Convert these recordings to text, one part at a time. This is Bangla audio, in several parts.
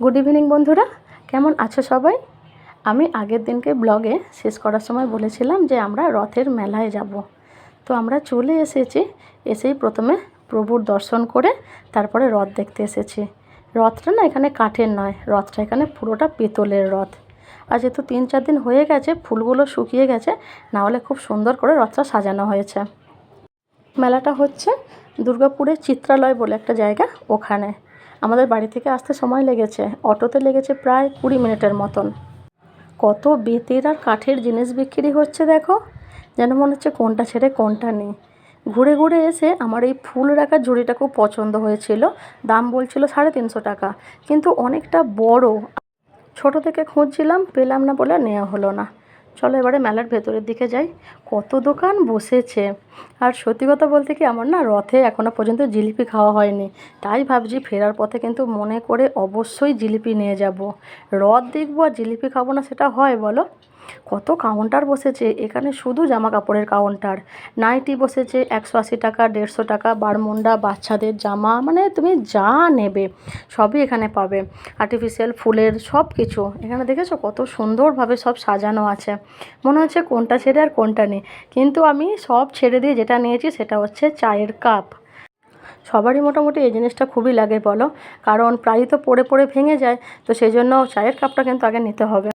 গুড ইভিনিং বন্ধুরা। কেমন আছো সবাই? আমি আগের দিনকে ব্লগে শেষ করার সময় বলেছিলাম যে আমরা রথের মেলায় যাব। তো আমরা চলে এসেছি, এসেই প্রথমে প্রভুর দর্শন করে তারপরে রথ দেখতে এসেছি। রথটা না এখানে কাঠের নয়, রথটা এখানে পুরোটা পেতলের রথ। আর যেহেতু তিন চার দিন হয়ে গেছে, ফুলগুলো শুকিয়ে গেছে, না হলে খুব সুন্দর করে রথটা সাজানো হয়েছে। মেলাটা হচ্ছে দুর্গাপুরের চিত্রালয় বলে একটা জায়গা, ওখানে। আমাদের বাড়ি থেকে আসতে সময় লেগেছে। অটোতে লেগেছে প্রায় কুড়ি মিনিটের মতন। কত বেতের আর কাঠের জিনিস বিক্রি হচ্ছে দেখো। যেন মনে হচ্ছে কোনটা ছেড়ে কোনটা নেই। ঘুরে ঘুরে এসে আমার এই ফুল রাখার ঝুড়িটা খুব পছন্দ হয়েছিল। দাম বলছিল সাড়ে তিনশো টাকা। কিন্তু অনেকটা বড়। ছোট থেকে খুঁজছিলাম, পেলাম না বলে নেওয়া হলো না। চলো এবারে মেলার ভেতরের দিকে যাই। কত দোকান বসেছে। আর সত্যি কথা বলতে কি আমার না রথে এখনও পর্যন্ত জিলিপি খাওয়া হয়নি। তাই ভাবছি ফেরার পথে কিন্তু মনে করে অবশ্যই জিলিপি নিয়ে যাব। রথ দেখব আর জিলিপি খাব না সেটা হয় বলো? কত কাউন্টার বসেছে? এখানে শুধু জামা কাপড়ের কাউন্টার নাইটি বসেছে একশো আশি টাকা, দেড়শো টাকা বারমুন্ডা বাচ্চাদের জামা মানে তুমি যা নেবে সবই এখানে পাবে। আর্টিফিশিয়াল ফুলের সব কিছু এখানে দেখেছ কত সুন্দরভাবে সব সাজানো আছে। মনে হচ্ছে কোনটা ছেড়ে আর কোনটা নেই কিন্তু আমি সব ছেড়ে দিয়ে যেটা নিয়েছি সেটা হচ্ছে চায়ের কাপ সবারই মোটামুটি এই জিনিসটা খুবই লাগে বলো। কারণ প্রায়ই তো পড়ে পড়ে ভেঙে যায়। তো সেই জন্য চায়ের কাপটা কিন্তু আগে নিতে হবে।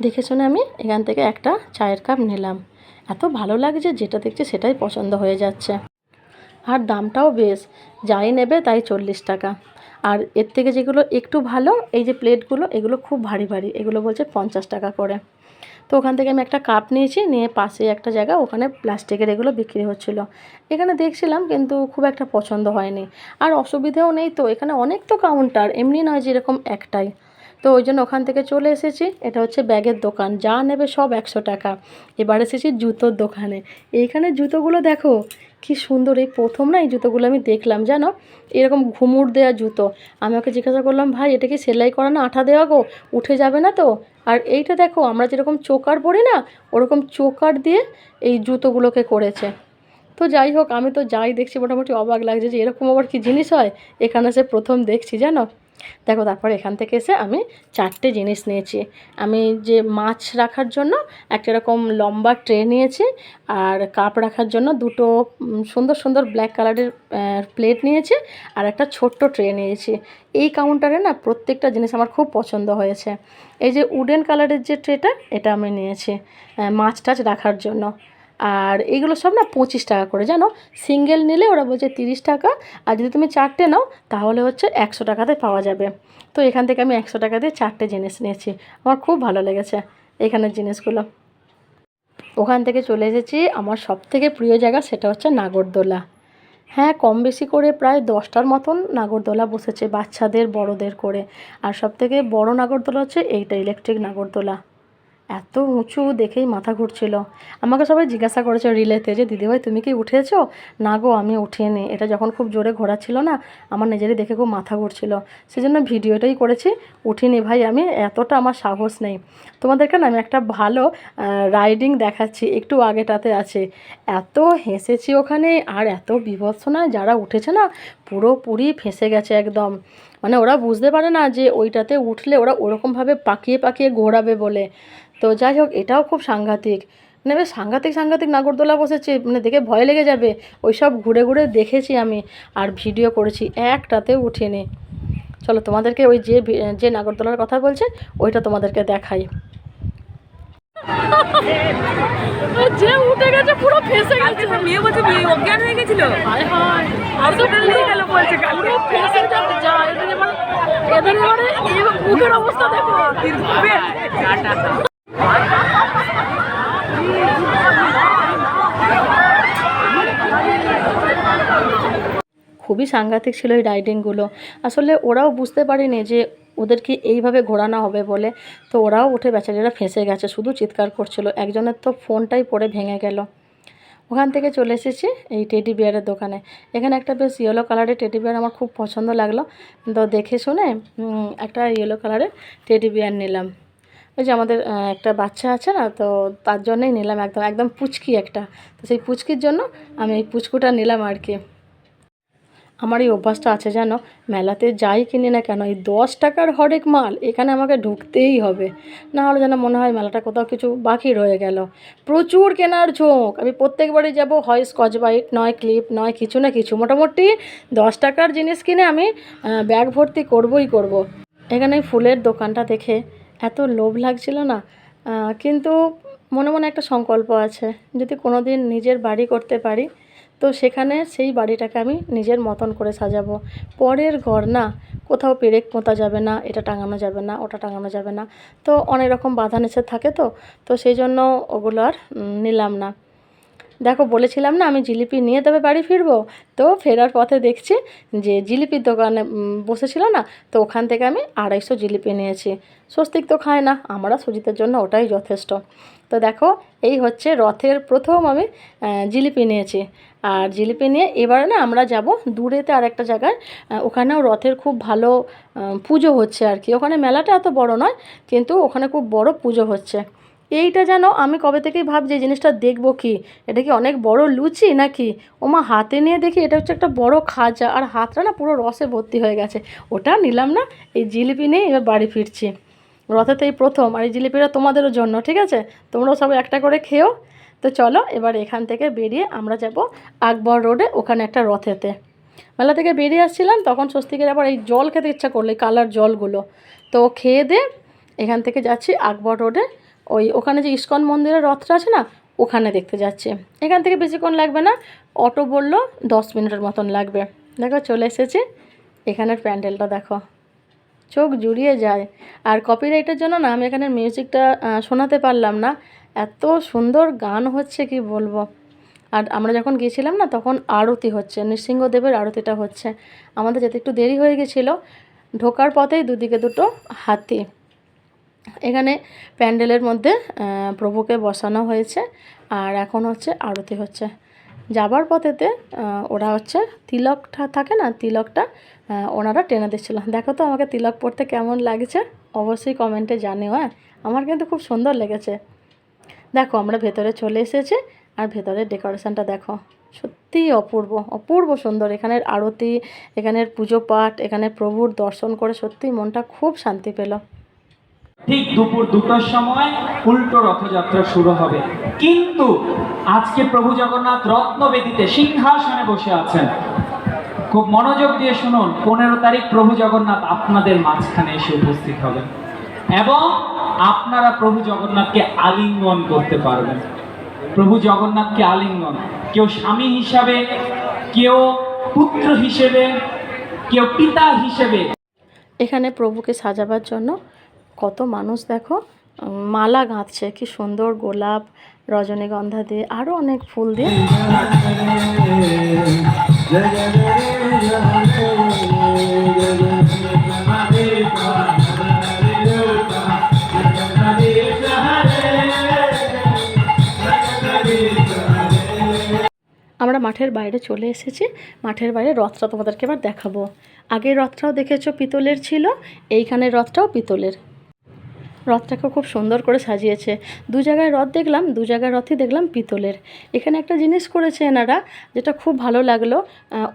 দেখে শুনে আমি? এখান থেকে একটা চায়ের কাপ নিলাম। এত ভালো লাগছে, যেটা দেখছি সেটাই পছন্দ হয়ে যাচ্ছে। আর দামটাও বেশ, যাই নেবে তাই চল্লিশ টাকা। আর এর থেকে যেগুলো একটু ভালো, এই যে প্লেটগুলো, এগুলো খুব ভারী ভারী, এগুলো বলছে পঞ্চাশ টাকা করে। তো ওখান থেকে আমি একটা কাপ নিয়েছি, নিয়ে পাশে একটা জায়গা, ওখানে প্লাস্টিকের এগুলো বিক্রি হচ্ছিল। এখানে দেখছিলাম, কিন্তু খুব একটা পছন্দ হয়নি। আর অসুবিধেও নেই তো, এখানে অনেক তো কাউন্টার এমনি নয় যে এরকম একটাই। তো ওই জন্য ওখান থেকে চলে এসেছি। এটা হচ্ছে ব্যাগের দোকান। যা নেবে সব একশো টাকা। এবার এসেছি জুতোর দোকানে। এইখানে জুতোগুলো দেখো, কি সুন্দর। এই প্রথম না এই জুতোগুলো আমি দেখলাম, জানো? এরকম ঘুমুর দেওয়া জুতো। আমি ওকে জিজ্ঞাসা করলাম, ভাই, এটা কি সেলাই করা না আঠা দেওয়া গো? উঠে যাবে না তো? আর এইটা দেখো, আমরা যেরকম চোকার পরি না, ওরকম চোকার দিয়ে এই জুতোগুলোকে করেছে। তো যাই হোক, আমি তো যাই দেখছি, মোটামুটি অবাক লাগছে যে এরকম আবার কি জিনিস হয়? এখানে সে প্রথম দেখছি, জানো? দেখো, তারপর এখান থেকে এসে আমি চারটে জিনিস নিয়েছি। আমি যে মাছ রাখার জন্য একটা এরকম লম্বা ট্রে নিয়েছি আর কাপ রাখার জন্য দুটো সুন্দর সুন্দর ব্ল্যাক কালারের প্লেট নিয়েছি আর একটা ছোট্ট ট্রে নিয়েছি। এই কাউন্টারে না প্রত্যেকটা জিনিস আমার খুব পছন্দ হয়েছে। এই যে উডেন কালারের যে ট্রেটা, এটা আমি নিয়েছি মাছ টাছ রাখার জন্য। আর এগুলো সব না পঁচিশ টাকা করে, জানো? সিঙ্গেল নিলে ওরা বলছে তিরিশ টাকা, আর যদি তুমি চারটে নাও, তাহলে হচ্ছে একশো টাকাতে পাওয়া যাবে। তো এখান থেকে আমি একশো টাকা দিয়ে চারটে জিনিস নিয়েছি। আমার খুব ভালো লেগেছে এখানের জিনিসগুলো। ওখান থেকে চলে এসেছি, আমার সব থেকে প্রিয় জায়গা সেটা হচ্ছে নাগরদোলা। হ্যাঁ কম বেশি করে প্রায় দশটার মতন নাগরদোলা বসেছে, বাচ্চাদের, বড়দের করে। আর সব থেকে বড় নাগরদোলা হচ্ছে এইটা ইলেকট্রিক নাগরদোলা। এত উঁচু দেখেই মাথা ঘুরছিল। আমাকে সবাই জিজ্ঞাসা করেছে রিলেতে যে, দিদিভাই, তুমি কি উঠেছো? না গো, আমি উঠিনি। এটা যখন খুব জোরে ঘোরাচ্ছিল না, আমার নিজেরই দেখে খুব মাথা ঘুরছিল। সেজন্য ভিডিওটাই করেছি, উঠিনি ভাই আমি, এতটা আমার সাহস নেই। তোমাদেরকে না, আমি একটা ভালো রাইডিং দেখাচ্ছি, একটু আগেটাতে আছে। এত হেসেছি ওখানে, আর এত বিভৎসনা যারা উঠেছে না পুরোপুরি ফেঁসে গেছে একদম। মানে ওরা বুঝতে পারে না যে ওইটাতে উঠলে ওরা ওরকমভাবে পাকিয়ে পাকিয়ে ঘোরাবে বলে। তো যাই হোক, এটাও খুব সাংঘাতিক। মানে বেশ সাংঘাতিক সাংঘাতিক নাগরদোলা বসেছে। মানে দেখে ভয় লেগে যাবে। ওই সব ঘুরে ঘুরে দেখেছি আমি। আর ভিডিও করেছি, একটাতে উঠিনি। চলো তোমাদেরকে ওই যে যে নাগরদোলার কথা বলছে, ওইটা তোমাদেরকে দেখাই। যে উঠে গেছে পুরো ফেসে তো মেয়ে বলছে মেয়ে অজ্ঞান হয়ে গেছিল হায় হায় হসপিটাল নিয়ে গেল বলছে পুরো ফেসে যাবে যা এদের এবারে এদের এবারে মুখের অবস্থা দেখো খুবই সাংঘাতিক ছিল এই রাইডিংগুলো আসলে ওরাও বুঝতে পারেনি যে ওদেরকে এইভাবে ঘোরানো হবে বলে তো ওরাও উঠে বেচারিরা ফেঁসে গেছে, শুধু চিৎকার করছিল। একজনের তো ফোনটাই পড়ে ভেঙে গেল। ওখান থেকে চলে এসেছি এই টেডি বিয়ারের দোকানে। এখানে একটা বেশ ইয়েলো কালারের টেডি বিয়ার আমার খুব পছন্দ লাগল। তো দেখে শুনে একটা ইয়েলো কালারের টেডি বিয়ার নিলাম। ওই যে আমাদের একটা বাচ্চা আছে না, তো তার জন্যই নিলাম একদম একদম পুচকি একটা। তো সেই পুচকির জন্য আমি এই পুচকুটা নিলাম আর কি। আমার এই অভ্যাসটা আছে জানো? মেলাতে যাই কিনি না কেন, এই দশ টাকার হরেক মাল এখানে আমাকে ঢুকতেই হবে। না হলে যেন মনে হয় মেলাটা কোথাও কিছু বাকি রয়ে গেল। প্রচুর কেনার ঝোঁক। আমি প্রত্যেকবারই যাব হয় স্কচ বাইট নয় ক্লিপ, নয় কিছু না কিছু। মোটামুটি দশ টাকার জিনিস কিনে আমি ব্যাগ ভর্তি করবই করব। এখানে ফুলের দোকানটা দেখে এত লোভ লাগছিল না? কিন্তু মনে মনে একটা সংকল্প আছে। যদি কোনো দিন নিজের বাড়ি করতে পারি তো সেখানে সেই বাড়িটাকে আমি নিজের মতন করে সাজাবো। পরের ঘর না, কোথাও পেরেক পোঁতা যাবে না, এটা টাঙানো যাবে না, ওটা টাঙানো যাবে না। তো অনেক রকম বাধা নিষেধ থাকে তো তো সেই জন্য ওগুলো আর নিলাম না। দেখো বলেছিলাম না আমি জিলিপি নিয়ে তবে বাড়ি ফিরবো। তো ফেরার পথে দেখছি যে জিলিপির দোকানে বসেছিল না, তো ওখান থেকে আমি আড়াইশো জিলিপি নিয়েছি। স্বস্তিক তো খায় না, আমরা সুজিতের জন্য ওটাই যথেষ্ট। তো দেখো, এই হচ্ছে রথের প্রথম আমি জিলিপি নিয়েছি। আর জিলিপি নিয়ে এবারে না আমরা যাব দূরেতে আর একটা জায়গায় ওখানেও রথের খুব ভালো পুজো হচ্ছে আর কি। ওখানে মেলাটা এত বড় নয়, কিন্তু ওখানে খুব বড় পুজো হচ্ছে। এইটা যেন আমি কবে থেকেই ভাবছি এই জিনিসটা দেখব কি? এটা কি অনেক বড় লুচি নাকি? ওমা, হাতে নিয়ে দেখি এটা হচ্ছে একটা বড় খাজা আর হাতটা না পুরো রসে ভর্তি হয়ে গেছে। ওটা নিলাম না, এই জিলিপি নিয়ে এবার বাড়ি ফিরছি। রথেতে এই প্রথম, আর এই জিলিপিটা তোমাদেরও জন্য, ঠিক আছে? তোমরাও সবাই একটা করে খেও। তো চলো, এবার এখান থেকে বেরিয়ে আমরা যাব আকবর রোডে, ওখানে একটা রথেতে। মেলা থেকে বেরিয়ে আসছিলাম, তখন স্বস্তিকের আবার এই জল খেতে ইচ্ছা করল কালার জলগুলো। তো খেয়ে দে, এখান থেকে যাচ্ছি আকবর রোডে। ওই ওখানে যে ইস্কন মন্দিরের রথটা আছে না, ওখানে দেখতে যাচ্ছে। এখান থেকে বেশিক্ষণ লাগবে না, অটো বলল দশ মিনিটের মতন লাগবে। দেখো চলে এসেছি, এখানের প্যান্ডেলটা দেখো। চোখ জুড়িয়ে যায়। আর কপিরাইটের জন্য না, আমি এখানে মিউজিকটা শোনাতে পারলাম না। এত সুন্দর গান হচ্ছে, কি বলব? আর আমরা যখন গিয়েছিলাম না, তখন আরতি হচ্ছে, নৃসিংহদেবের আরতিটা হচ্ছে। আমাদের যেতে একটু দেরি হয়ে গেছিল, ঢোকার পথেই দুদিকে দুটো হাতি। এখানে প্যান্ডেলের মধ্যে প্রভুকে বসানো হয়েছে। আর এখন হচ্ছে আরতি হচ্ছে। যাবার পথেতে ওরা হচ্ছে তিলকটা থাকে না, তিলকটা ওনারা টেনে দিচ্ছিল। দেখো তো আমাকে তিলক পড়তে কেমন লাগছে? অবশ্যই কমেন্টে জানিও হ্যাঁ? আমার কিন্তু খুব সুন্দর লেগেছে। দেখো, আমরা ভেতরে চলে এসেছি, আর ভেতরের ডেকোরেশনটা দেখো। সত্যিই অপূর্ব অপূর্ব সুন্দর। এখানের আরতি, এখানের পুজো পাঠ, এখানে প্রভুর দর্শন করে সত্যিই মনটা খুব শান্তি পেল। ঠিক দুপুর দুটোর সময় উল্টো রথযাত্রা শুরু হবে। কিন্তু আজকে প্রভু জগন্নাথ রত্নবেদিতে সিংহাসনে বসে আছেন। খুব মনোযোগ দিয়ে শুনুন, পনেরো তারিখ প্রভু জগন্নাথ আপনাদের মাঝখানে এসে উপস্থিত হবেন এবং আপনারা প্রভু জগন্নাথকে আলিঙ্গন করতে পারবেন। প্রভু জগন্নাথকে আলিঙ্গন। কেউ স্বামী হিসাবে, কেউ পুত্র হিসেবে, কেউ পিতা হিসেবে। এখানে প্রভুকে সাজাবার জন্য কত মানুষ দেখো মালা গাঁথছে, কি সুন্দর গোলাপ, রজনীগন্ধা দিয়ে আরও অনেক ফুল দিয়ে। আমরা মাঠের বাইরে চলে এসেছি। মাঠের বাইরে রথটা তোমাদেরকে এবার দেখাবো। আগের রথটাও দেখেছ, পিতলের ছিল, এইখানের রথটাও পিতলের। রথটাকে খুব সুন্দর করে সাজিয়েছে। দু জায়গায় রথ দেখলাম, দু জায়গায় রথই দেখলাম পিতলের। এখানে একটা জিনিস করেছে এনারা, যেটা খুব ভালো লাগল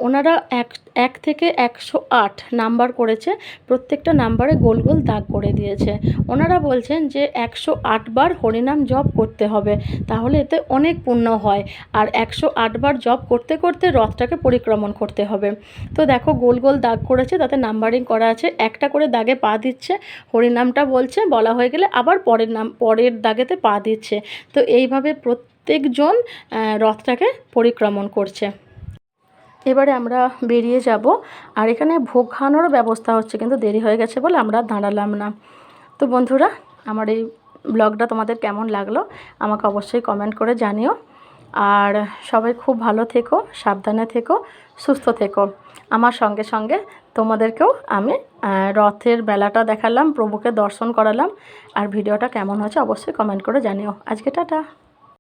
ওনারা এক এক থেকে একশো আট নাম্বার করেছে, প্রত্যেকটা নাম্বারে গোল গোল দাগ করে দিয়েছে। ওনারা বলছেন যে একশো আটবার হরিনাম জপ করতে হবে, তাহলে এতে অনেক পুণ্য হয়। আর একশো আটবার জপ করতে করতে রথটাকে পরিক্রমণ করতে হবে। তো দেখো, গোল গোল দাগ করেছে, তাতে নাম্বারিং করা আছে, একটা করে দাগে পা দিচ্ছে, হরিনামটা বলছে, বলা হয়ে গেলে আবার পরের নাম, পরের দাগেতে পা দিচ্ছে। তো এইভাবে প্রত্যেকজন রথটাকে পরিক্রমণ করছে। এবারে আমরা বেরিয়ে যাব। আর এখানে ভোগ খাওয়ানোরও ব্যবস্থা হচ্ছে, কিন্তু দেরি হয়ে গেছে বলে আমরা দাঁড়ালাম না। তো বন্ধুরা, আমার এই ব্লগটা তোমাদের কেমন লাগল, আমাকে অবশ্যই কমেন্ট করে জানিও। আর সবাই খুব ভালো থেকো, সাবধানে থেকো, সুস্থ থেকো। আমার সঙ্গে সঙ্গে তোমাদেরকেও আমি রথের বেলাটা দেখালাম, প্রভুকে দর্শন করালাম। আর ভিডিওটা কেমন হয়েছে অবশ্যই কমেন্ট করে জানিও। আজকে টাটা।